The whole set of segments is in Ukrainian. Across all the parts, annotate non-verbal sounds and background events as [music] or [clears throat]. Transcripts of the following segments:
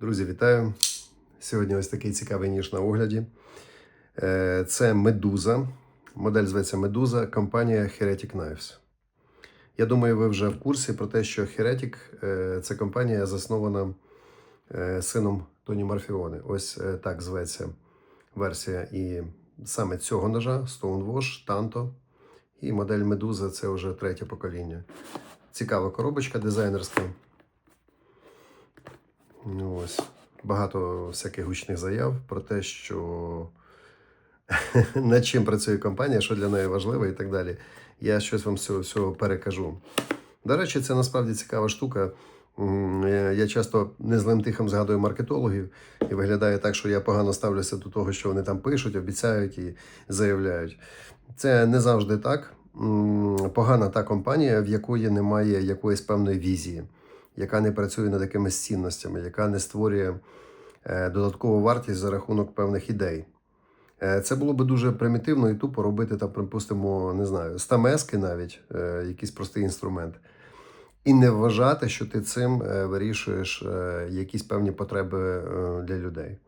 Друзі, вітаю! Сьогодні ось такий цікавий ніж на огляді. Е, Це Медуза. Модель зветься Медуза, компанія Heretic Knives. Я думаю, ви вже в курсі про те, що Heretic е, це компанія заснована е, сином Тоні Марфіони. Ось так зветься версія і саме цього ножа Stonewash, Tanto. І модель Медуза це вже третє покоління. Цікава коробочка дизайнерська. Ну, ось. Багато всяких гучних заяв про те, що [laughs] над чим працює компанія, що для неї важливо і так далі. Я щось вам з цього всього перекажу. До речі, це насправді цікава штука. Е, Я часто незлим тихом згадую маркетологів, і виглядає так, що я погано ставлюся до того, що вони там пишуть, обіцяють і заявляють. Це не завжди так. Погана та компанія, в якої немає якоїсь певної візії яка не працює над якимись цінностями, яка не створює е, додаткову вартість за рахунок певних ідей. Е, Це було би дуже примітивно і тупо робити там, припустимо, не знаю, стамески навіть, е, якийсь простий інструмент. І не вважати, що ти цим вирішуєш якісь певні потреби для людей.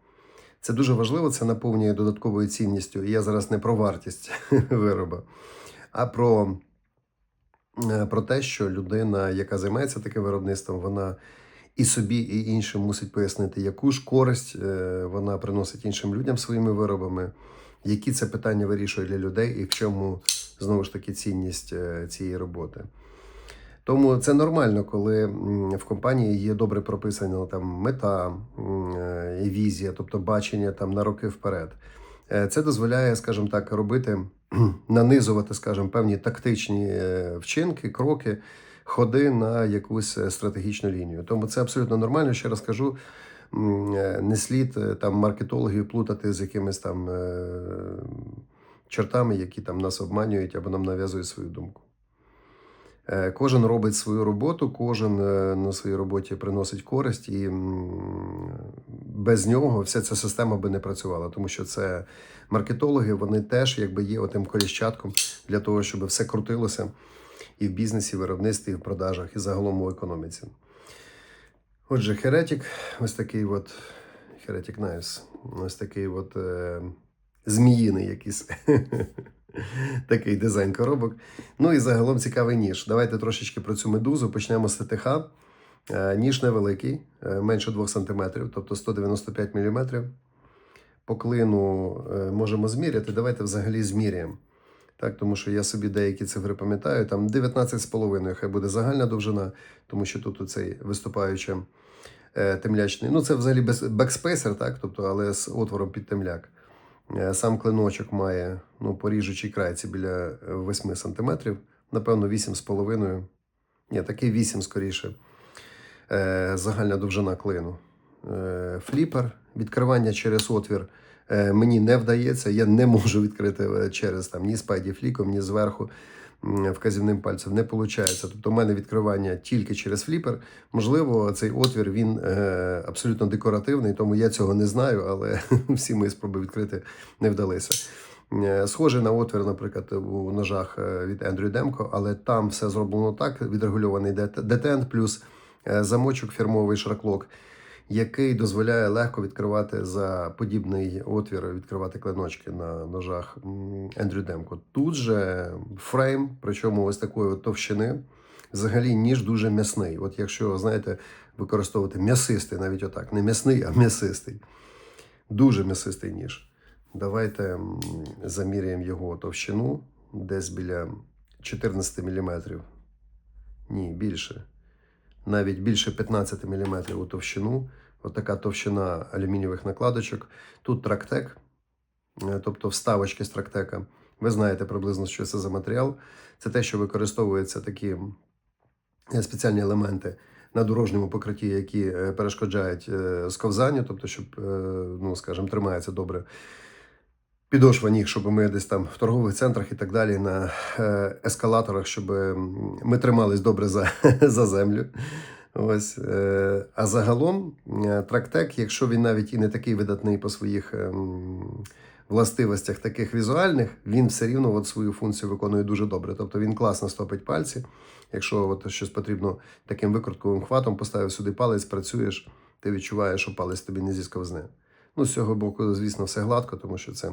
Це дуже важливо, це наповнює додатковою цінністю. І я зараз не про вартість [laughs] вироба, а про про те, що людина, яка займається таким виробництвом, вона і собі, і іншим мусить пояснити, яку ж користь е, вона приносить іншим людям своїми виробами, які це питання вирішує для людей, і в чому знову ж таки цінність е, цієї роботи. Тому це нормально, коли в компанії є добре прописана там мета е, і візія, тобто бачення там на роки вперед. Е, Це дозволяє, скажімо так, робити, [clears throat] нанизувати, скажімо, певні тактичні е, вчинки, кроки, ходи на якусь е, стратегічну лінію. Тому це абсолютно нормально. Ще раз кажу, е, не слід там маркетологів плутати з якимись там чертами, які там нас обманюють або нам нав'язують свою думку. Е, Кожен робить свою роботу, кожен е, на своїй роботі приносить користь, і без нього вся ця система би не працювала, тому що це маркетологи, вони теж якби є отим коліщатком для того, щоб все крутилося і в бізнесі, і в виробництві, і в продажах, і загалом у економіці. Отже, Heretic, ось такий от Heretic Knives, ось такий от е, зміїний якийсь [laughs] [laughs] такий дизайн коробок. Ну і загалом цікавий ніж. Давайте трошечки про цю медузу. Почнемо з ТТХ. Е, Ніж невеликий, е, менше 2 см, тобто 195 мм. По клину е, можемо зміряти. Давайте взагалі зміряємо. Так, тому що я собі деякі цифри пам'ятаю. Там 19,5 хай буде загальна довжина, тому що тут оцей виступаючий темлячний. Ну, це взагалі бекспейсер, так, тобто, але з отвором під темляк. Е, Сам клиночок має ну, поріжучий край це біля 8 см, напевно, 8,5. Ні, такий 8 скоріше. Е, Загальна довжина клину. Е, Фліпер, відкривання через отвір е, мені не вдається. Я не можу відкрити е, через там, ні спайді фліком, ні зверху вказівним пальцем. Не виходить. Тобто, у мене відкривання тільки через фліпер. Можливо, цей отвір він е, абсолютно декоративний, тому я цього не знаю, але [laughs] всі мої спроби відкрити не вдалися. Е, Схоже на отвір, наприклад, у ножах е, від Ендрю Демко, але там все зроблено так: відрегульований детент, плюс замочок фірмовий шраклок, який дозволяє легко відкривати за подібний отвір, відкривати клиночки на ножах Ендрю Демко. Тут же фрейм, причому ось такої от товщини. Взагалі ніж дуже м'ясний. От якщо, знаєте, використовувати м'ясистий, навіть отак, не м'ясний, а м'ясистий. Дуже м'ясистий ніж. Давайте заміряємо його товщину десь біля 14 мм. Ні, більше. Навіть більше 15 мм у товщину. Отака товщина алюмінієвих накладочок. Тут трактек, е, тобто вставочки з трактека. Ви знаєте приблизно, що це за матеріал. Це те, що використовуються такі е, спеціальні елементи на дорожньому покритті, які е, перешкоджають сковзанню, тобто, щоб, ну, скажімо, тримається добре підошва ніг, щоб ми десь там в торгових центрах і так далі на ескалаторах, щоб ми тримались добре за, [laughs] за землю. Ось. е, А загалом е, трактек, якщо він навіть і не такий видатний по своїх ем, властивостях таких візуальних, він все рівно от свою функцію виконує дуже добре. Тобто він класно стопить пальці. Якщо от щось потрібно таким викрутковим хватом, поставив сюди палець, працюєш, ти відчуваєш, що палець тобі не зісковзне. Ну, з цього боку, звісно, все гладко, тому що це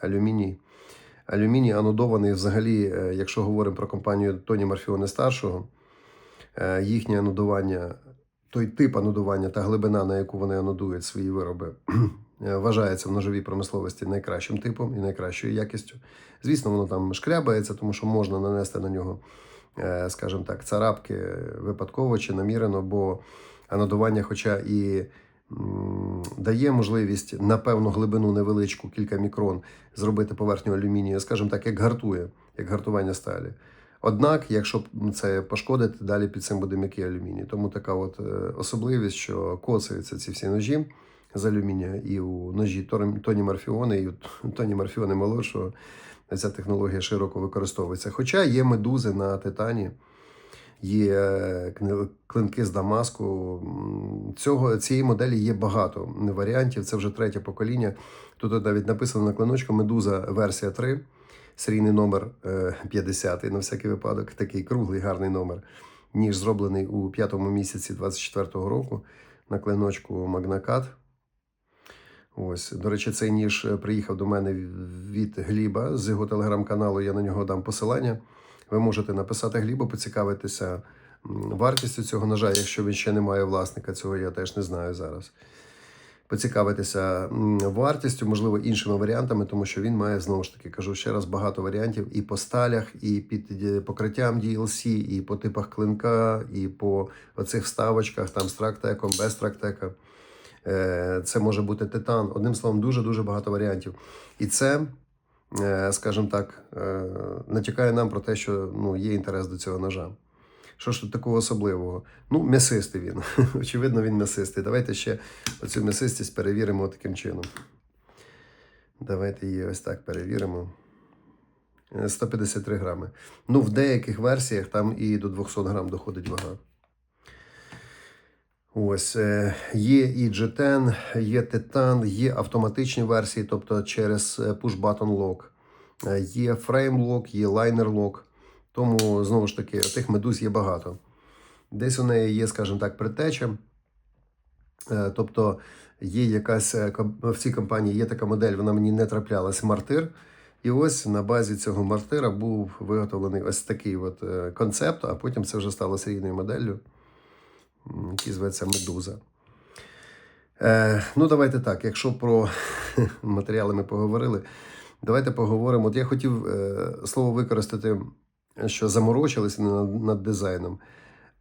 алюміній. Алюміній анодований взагалі, е, якщо говоримо про компанію Тоні Марфіони старшого, їхнє анодування, той тип анодування та глибина, на яку вони анодують свої вироби, [clears throat] е, вважається в ножовій промисловості найкращим типом і найкращою якістю. Звісно, воно там шкрябається, тому що можна нанести на нього, е, скажімо так, царапки випадково чи намірено, бо анодування, хоча і дає можливість на певну глибину невеличку, кілька мікрон, зробити поверхню алюмінію, скажімо так, як гартує, як гартування сталі. Однак, якщо це пошкодити, далі під цим буде м'який алюміній. Тому така от е, особливість, що коцаються ці всі ножі з алюмінія і у ножі Тоні Марфіони, і у Тоні Марфіони молодшого ця технологія широко використовується. Хоча є медузи на титані, є клинки з Дамаску. Цього, цієї моделі є багато варіантів. Це вже третє покоління. Тут навіть написано на клиночку Медуза версія 3, серійний номер е, 50 на всякий випадок, такий круглий гарний номер. Ніж зроблений у п'ятому місяці 24-го року на клиночку Магнакат. Ось, до речі, цей ніж е, приїхав до мене від Гліба з його телеграм-каналу. Я на нього дам посилання. Ви можете написати Глібу, поцікавитися вартістю цього ножа, якщо він ще не має власника, цього я теж не знаю зараз. Поцікавитися вартістю, можливо, іншими варіантами, тому що він має знову ж таки, кажу ще раз, багато варіантів і по сталях, і під е, покриттям DLC, і по типах клинка, і по оцих вставочках, там з трактеком, без трактека. Е, Це може бути титан. Одним словом, дуже-дуже багато варіантів. І це, е, скажімо так, натякає нам про те, що ну, є інтерес до цього ножа. Що ж тут такого особливого? Ну, м'ясистий він. [laughs] Очевидно, він м'ясистий. Давайте ще оцю м'ясистість перевіримо таким чином. Давайте її ось так перевіримо. Е, 153 грами. Ну, в деяких версіях там і до 200 грам доходить вага. Ось е, є і G10, є Titan, є автоматичні версії, тобто через е, push-button lock. Е, Є lock, є lock. Тому, знову ж таки, тих медуз є багато. Десь у неї є, скажімо так, притеча. Е, Тобто є якась е, в цій компанії є така модель, вона мені не траплялась мартир. І ось на базі цього мартира був виготовлений ось такий от е, концепт, а потім це вже стало серійною моделлю, який зветься Медуза. Е, ну, давайте так. Якщо про [laughs] матеріали ми поговорили, давайте поговоримо. От я хотів е, слово використати, що заморочилися над, над дизайном.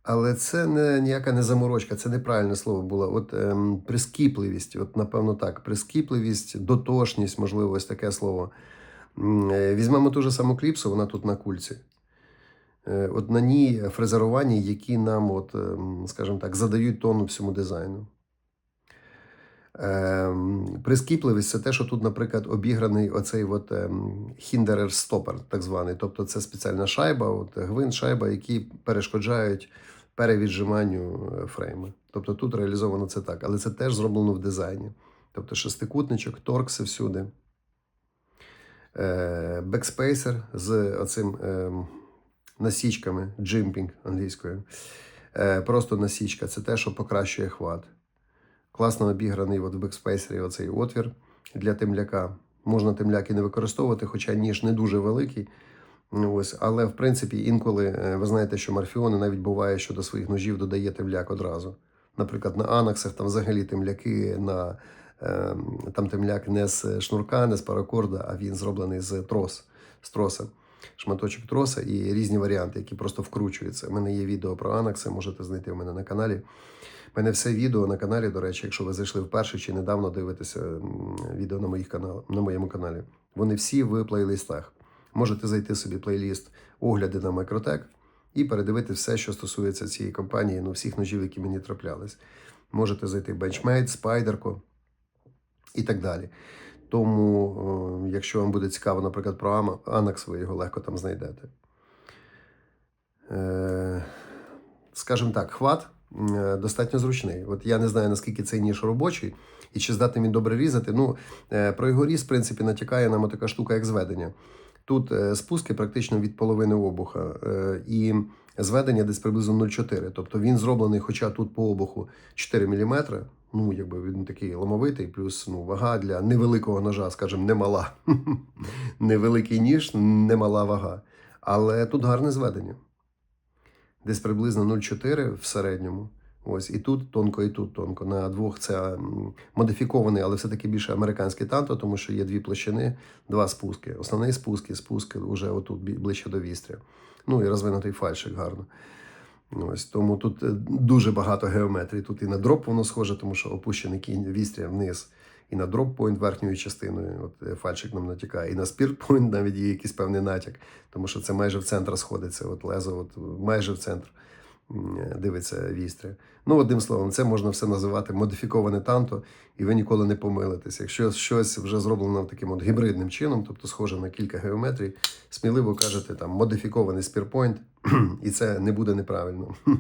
Але це не ніяка не заморочка, це неправильне слово було. От ем, прискіпливість, от напевно так, прискіпливість, дотошність, можливо, ось таке слово. Е, Візьмемо ту ж саму кліпсу, вона тут на кульці. Е, От на ній фрезерування, які нам, от, ем, скажімо так, задають тону всьому дизайну. Ем, Прискіпливість це те, що тут, наприклад, обіграний оцей от ем, хіндерер стопер, так званий. Тобто це спеціальна шайба, от гвинт, шайба, які перешкоджають перевіджиманню е, фрейма. Тобто тут реалізовано це так, але це теж зроблено в дизайні. Тобто шестикутничок, торкси всюди. Е, Бекспейсер з оцим ем, насічками, джимпінг англійською. Е, Просто насічка це те, що покращує хват. Класно обіграний от в бекспейсері оцей отвір для темляка. Можна темляк і не використовувати, хоча ніж не дуже великий. Ну, Ось, але в принципі інколи е, ви знаєте, що Марфіони навіть буває, що до своїх ножів додає темляк одразу. Наприклад, на анаксах там взагалі темляки на е, там темляк не з шнурка, не з паракорда, а він зроблений з трос, з троса. Шматочок троса і різні варіанти, які просто вкручуються. У мене є відео про анакси, можете знайти у мене на каналі. У мене все відео на каналі, до речі, якщо ви зайшли вперше чи недавно дивитеся відео на, моїх канал, на моєму каналі. Вони всі в плейлистах. Можете зайти собі плейліст огляди на Microtech і передивити все, що стосується цієї компанії, ну всіх ножів, які мені траплялись. Можете зайти в Benchmade, Spyderco і так далі. Тому, якщо вам буде цікаво, наприклад, про Anax, ви його легко там знайдете. Е, скажімо так, хват е, достатньо зручний. От я не знаю, наскільки цей ніж робочий і чи здатний він добре різати. Ну, е, про його різ, в принципі, натякає нам така штука, як зведення. Тут е, спуски практично від половини обуха, е, і зведення десь приблизно 0,4. Тобто він зроблений, хоча тут по обуху 4 мм, Ну, якби він такий ламовитий, плюс ну, вага для невеликого ножа, скажімо, немала. [laughs] Невеликий ніж, немала вага. Але тут гарне зведення. Десь приблизно 0,4 в середньому. Ось і тут тонко, і тут тонко. На двох це модифікований, але все-таки більше американський танто, тому що є дві площини, два спуски. Основний спуск і спуск вже отут ближче до вістря. Ну і розвинутий фальшик гарно. Ось тому тут е, дуже багато геометрії. Тут і на дроп воно схоже, тому що опущений кінь вістря вниз, і на дроп-пойнт верхньою частиною. От е, фальшик нам натякає, і на спірт-пойнт навіть є якийсь певний натяк, тому що це майже в центр сходиться. От лезо, от майже в центр е, дивиться вістря. Ну, одним словом, це можна все називати модифіковане танто, і ви ніколи не помилитесь. Якщо щось вже зроблено таким от гібридним чином, тобто схоже на кілька геометрій, сміливо кажете там модифікований спірпойнт, [clears throat] і це не буде неправильно. [laughs]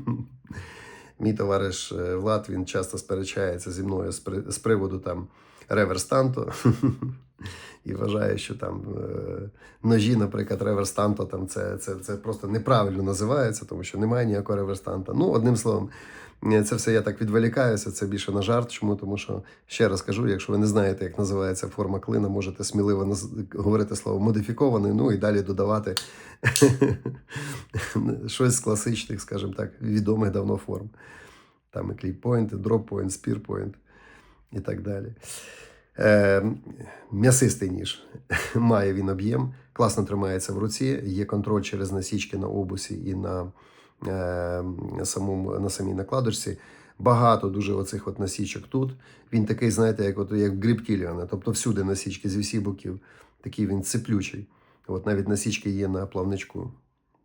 Мій товариш е, Влад він часто сперечається зі мною з, приводу там реверстанту. [laughs] і вважає, що там е, ножі, наприклад, реверстанто там це, це, це просто неправильно називається, тому що немає ніякого реверстанта. Ну, одним словом, це все я так відволікаюся, це більше на жарт. Чому? Тому що ще раз кажу, якщо ви не знаєте, як називається форма клина, можете сміливо наз- говорити слово модифікований, ну і далі додавати [laughs] щось з класичних, скажімо так, відомих давно форм. Там і кліппойнт, і дроппойнт, спірпойнт і так далі. Е, м'ясистий ніж. [laughs] Має він об'єм, класно тримається в руці, є контроль через насічки на обусі і на, е, самому, на самій накладочці. Багато дуже оцих от насічок тут. Він такий, знаєте, як, от, як Кіліана, тобто всюди насічки з усіх боків. Такий він цеплючий. От навіть насічки є на плавничку.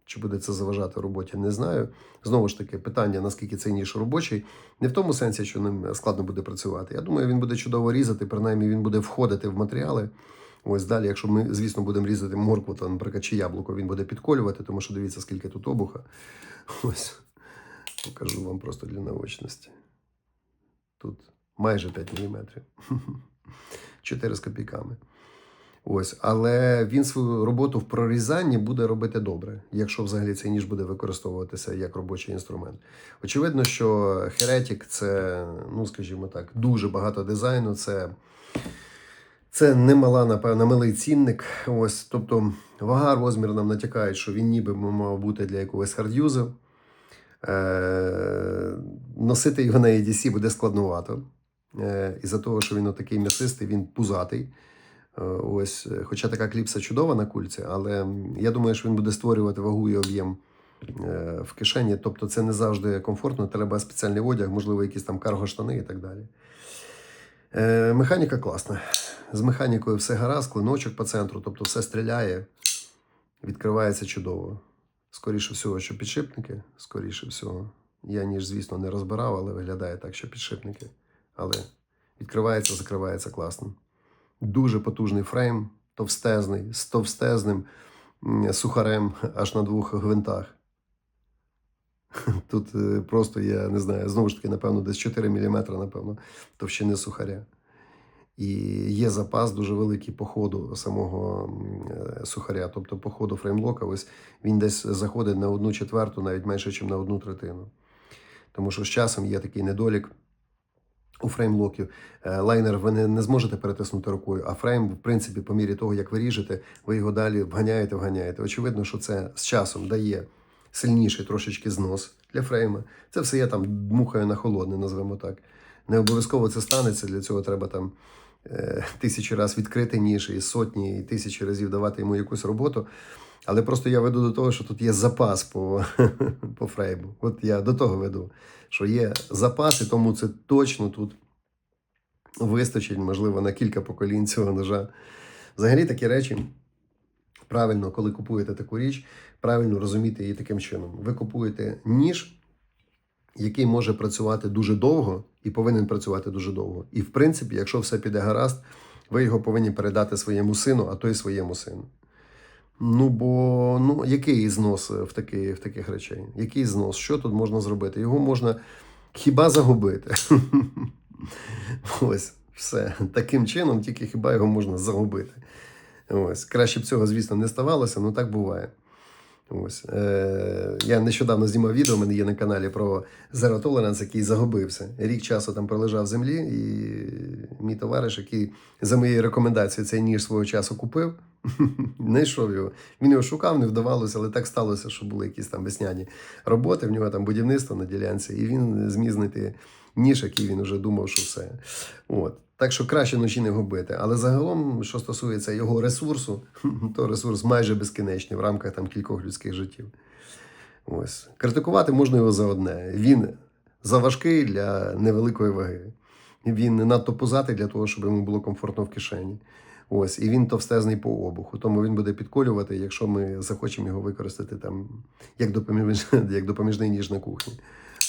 Чи буде це заважати роботі, не знаю. Знову ж таки, питання, наскільки цей ніж робочий, не в тому сенсі, що ним складно буде працювати. Я думаю, він буде чудово різати, принаймні він буде входити в матеріали. Ось далі, якщо ми, звісно, будемо різати моркву, то, наприклад, чи яблуко, він буде підколювати, тому що дивіться, скільки тут обуха. [laughs] Ось покажу вам просто для наочності. Тут майже 5 мм. 4 з копійками. Ось, але він свою роботу в прорізанні буде робити добре, якщо взагалі цей ніж буде використовуватися як робочий інструмент. Очевидно, що Heretic це, ну скажімо так, дуже багато дизайну. Це, це немала, напевно, милий цінник. Ось, тобто вага, розмір нам натякають, що він ніби мав бути для якогось хардюзу. Е, носити його на EDC буде складновато. Е, із-за того, що він отакий м'ясистий, він пузатий. Е, Ось, е, хоча така кліпса чудова на кульці, але я думаю, що він буде створювати вагу і об'єм е, в кишені. Тобто це не завжди комфортно, треба спеціальний одяг, можливо, якісь там карго-штани і так далі. Е, Механіка класна. З механікою все гаразд, клиночок по центру, тобто все стріляє, відкривається чудово. Скоріше всього, що підшипники, скоріше всього. Я ніж, звісно, не розбирав, але виглядає так, що підшипники. Але відкривається, закривається класно. Дуже потужний фрейм, товстезний, з товстезним сухарем аж на двох гвинтах. Тут е, просто, я не знаю, знову ж таки, напевно, десь 4 мм, напевно, товщини сухаря. І є запас дуже великий по ходу самого е, сухаря, тобто по ходу фреймлока, ось він десь заходить на одну четверту, навіть менше, ніж на одну третину. Тому що з часом є такий недолік у фреймлоків. Е, Лайнер ви не, не зможете перетиснути рукою, а фрейм, в принципі, по мірі того, як ви ріжете, ви його далі вганяєте, вганяєте. Очевидно, що це з часом дає сильніший трошечки знос для фрейма. Це все я там дмухаю на холодне, назвемо так. Не обов'язково це станеться. Для цього треба там [laughs] тисячі разів відкрити ніж і сотні і тисячі разів давати йому якусь роботу. Але просто я веду до того, що тут є запас по, [laughs] по фрейму. От я до того веду, що є запас, і тому це точно тут вистачить, можливо, на кілька поколінь цього ножа. Взагалі такі речі. Правильно, коли купуєте таку річ, правильно розуміти її таким чином. Ви купуєте ніж, який може працювати дуже довго і повинен працювати дуже довго. І в принципі, якщо все піде гаразд, ви його повинні передати своєму сину, а то й своєму сину. Ну, бо ну, який знос в, такі, в таких речей? Який знос? Що тут можна зробити? Його можна хіба загубити. [laughs] Ось, все. Таким чином, тільки хіба його можна загубити. Ось. Краще б цього, звісно, не ставалося, але так буває. Ось. Е, я нещодавно знімав відео, у мене є на каналі про Zero Tolerance, який загубився. Рік часу там пролежав в землі, і мій товариш, який за моєю рекомендацією цей ніж свого часу купив, [laughs] знайшов його. Він його шукав, не вдавалося, але так сталося, що були якісь там весняні роботи, в нього там будівництво на ділянці, і він зміг знайти ніж, який він вже думав, що все. От. Так що краще ночі не губити. Але загалом, що стосується його ресурсу, [laughs] то ресурс майже безкінечний в рамках там кількох людських життів. Ось. Критикувати можна його за одне. Він заважкий для невеликої ваги. Він надто пузатий для того, щоб йому було комфортно в кишені. Ось, і він товстезний по обуху, тому він буде підколювати, якщо ми захочемо його використати там як допоміж... [laughs] як допоміжний ніж на кухні.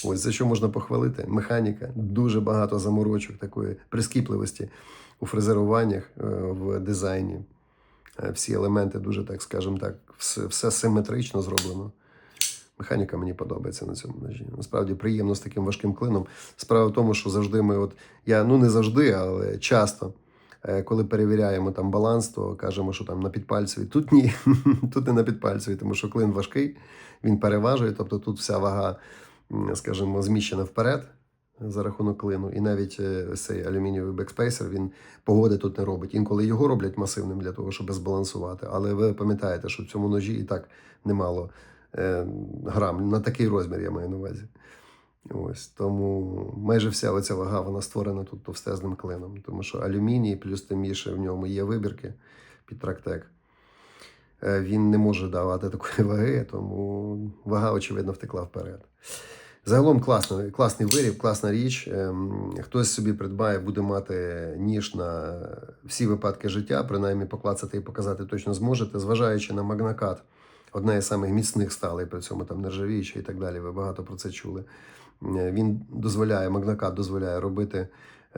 Ось за що можна похвалити? Механіка, дуже багато заморочок, такої прискіпливості у фрезеруваннях, е, в дизайні. Е, Всі елементи дуже, так скажемо так, все, все симетрично зроблено. Механіка мені подобається на цьому ножі. Насправді приємно з таким важким клином. Справа в тому, що завжди ми, от я ну не завжди, але часто, е, коли перевіряємо там баланс, то кажемо, що там на підпальцеві. Тут ні, [laughs] тут не на підпальцеві, тому що клин важкий, він переважує, тобто тут вся вага, скажімо, зміщена вперед за рахунок клину. І навіть е, цей алюмінієвий бекспейсер він погоди тут не робить. Інколи його роблять масивним для того, щоб збалансувати. Але ви пам'ятаєте, що в цьому ножі і так немало е, грам. На такий розмір я маю на увазі. Ось тому майже вся оця вага вона створена тут товстезним клином, тому що алюміній, плюс тим більше в ньому є вибірки під трактек. Е, Він не може давати такої ваги, тому вага, очевидно, втекла вперед. Загалом класний, класний виріб, класна річ. Ем, Хтось собі придбає, буде мати ніж на всі випадки життя, принаймні поклацати і показати точно зможете, зважаючи на магнакат, одна із самих міцних сталей, при цьому там нержавіюча і так далі. Ви багато про це чули. Е, Він дозволяє, магнакат дозволяє робити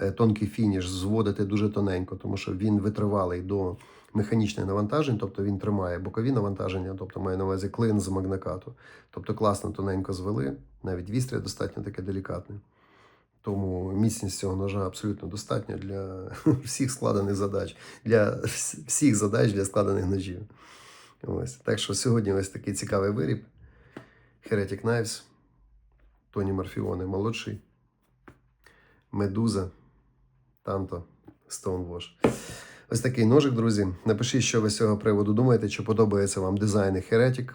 е, тонкий фініш, зводити дуже тоненько, тому що він витривалий до механічних навантажень, тобто він тримає бокові навантаження, тобто має на увазі клин з магнакату. Тобто класно тоненько звели, навіть вістря достатньо таке делікатне. Тому міцність цього ножа абсолютно достатня для [laughs] всіх складених задач, для всіх задач для складених ножів. Ось. Так що сьогодні ось такий цікавий виріб. Heretic Knives, Тоні Марфіоне молодший, Медуза, Танто, Stonewash. Ось такий ножик, друзі. Напишіть, що ви з цього приводу думаєте, чи подобається вам дизайни Heretic,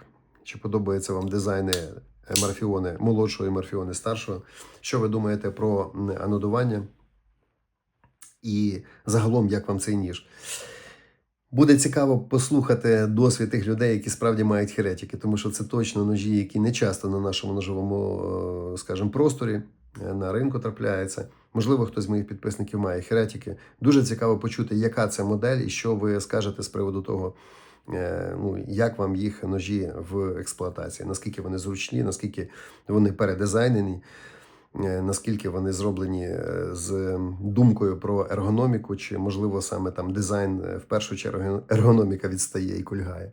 чи подобаються вам дизайни Марфіони молодшого і Марфіони старшого. Що ви думаєте про анодування? І загалом, як вам цей ніж? Буде цікаво послухати досвід тих людей, які справді мають херетики, тому що це точно ножі, які не часто на нашому ножовому, е, скажімо, просторі на ринку трапляються. Можливо, хтось з моїх підписників має херетики. Дуже цікаво почути, яка це модель і що ви скажете з приводу того, е, ну, як вам їх ножі в експлуатації, наскільки вони зручні, наскільки вони передизайнені. е, Наскільки вони зроблені е, з думкою про ергономіку, чи можливо саме там дизайн е, в першу чергу ергономіка відстає і кульгає.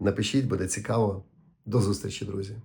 Напишіть, буде цікаво. До зустрічі, друзі.